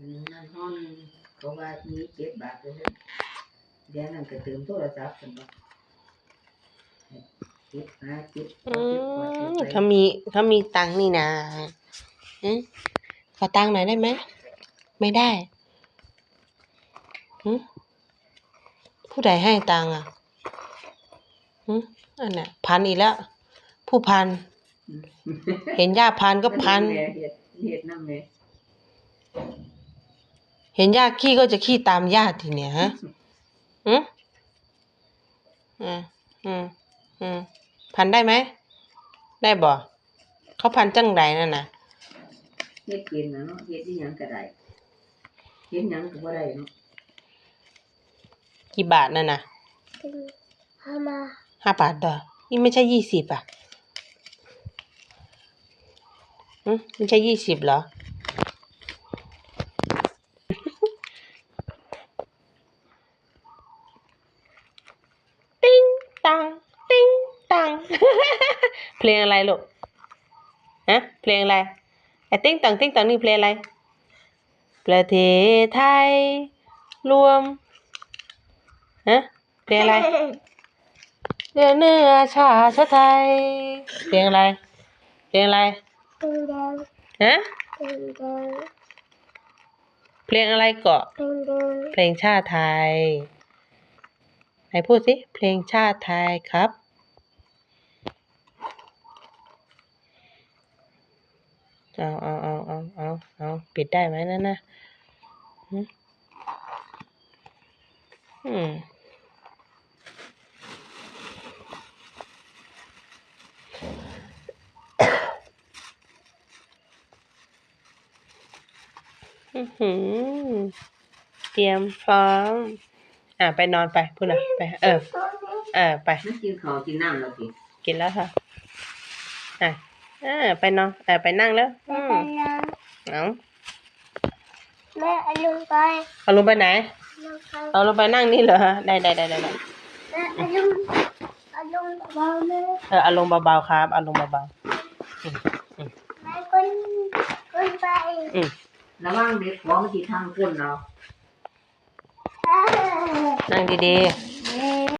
นั่นห้องเขาว่ามีเจ็ดบาทเลยเดี๋ยวนั่นก็เติมโทรศัพท์กันบ่เจ็ดห้าเจ็ดอืเจ็ดกว่ามเจ็ดเขามีเขามีตังค์นี่นะอืมขอตังค์หน่อยได้ไหม ไม่ได้หืมผู้ใดให้ตังค์อะหืมอันน่ะพันอีกแล้ว ผู้พัน เห็นย่าพันก็พันเฮ็ดเฮ็ดนำแม่ เห็นย่าขี้ก็จะขี้ตามย่าทีเนี่ยฮะอืมอืมอืมอืมพันได้ไหม ได้บ่เขาพันจังไรนั่นน่ะเฮ็ดเป็นนะเนาะเฮ็ดอีหยังก็ได้เฮ็ดหยังก็บ่ได้เนาะกี่บาทนั่นน่ะห้ามาห้าบาทเด้อนี่ไม่ใช่ยี่สิบอะอืมไม่ใช่ยี่สิบเหรอ ติ้งตัง ติ้งตัง เพลงอะไรลูกฮะเพลงอะไรไอ้ติ้งตังติ้งตังนี่เพลงอะไร ประเทศไทย รวมฮะเพลงอะไรเรือเนื้อชาชาไทยเพลงอะไรเพลงอะไรเป็นแดงฮะเป็นแดงเพลงอะไรเกาะเป็นแดงเพลงชาติไทยไหนพูดสิ เพลงชาติไทยครับ เอาเอาเอาเอาเอาเอาปิดได้ไหมนั่นนะหึอืมอื้อหือเตรียมพร้อม อะไปนอนไปพูดนะไป เออ เออไปมันกินข้าวกินน้ำแล้วสิกินแล้วค่ะ อะเออไปนอนเออไปนั่งแล้วอืมเป็นแดง เอาแม่เอาลงไปเอาลงไปไหน ลงไปเอาลงไปนั่งนี่เหรอได้ได้ได้ได้ได้แม่เอาลงเอาลงเบาๆแม่เออเอาลงเบาๆครับเอาลงเบาแม่ก้นก้นไปๆอืมระวังเด็กของมันสิทางก้นเราเอ้ยนั่งดีๆ